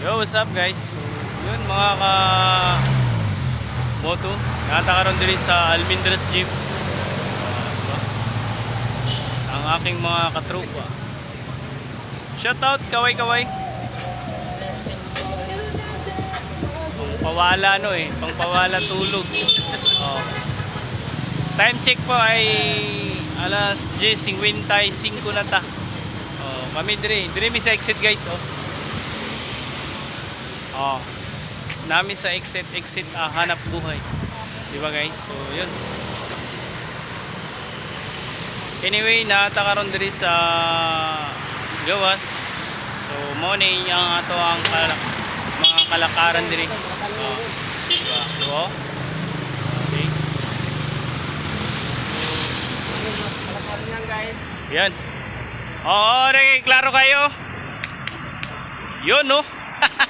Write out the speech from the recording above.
Yo, what's up guys? Yun mga ka moto. Nakata karon diri sa Almindres Gym. Ah, diba? Ang aking mga katropa. Shout out kaway kaway. Pangpawala no eh, pangpawala tulog. Oh. Time check po ay alas 10.55 na ta. Oh, kami dire, dire mi sa exit guys oh. Oh. Nami sa exit exit ah, hanap buhay. 'Di ba guys? So, 'yun. Anyway, naata karon diri sa gawas. So, mo ni ang ato ang kala- mga kalakaran diri. Oh. Diba? Diba? Okay. Yan. Oo, Rick, klaro kayo. Yun, no?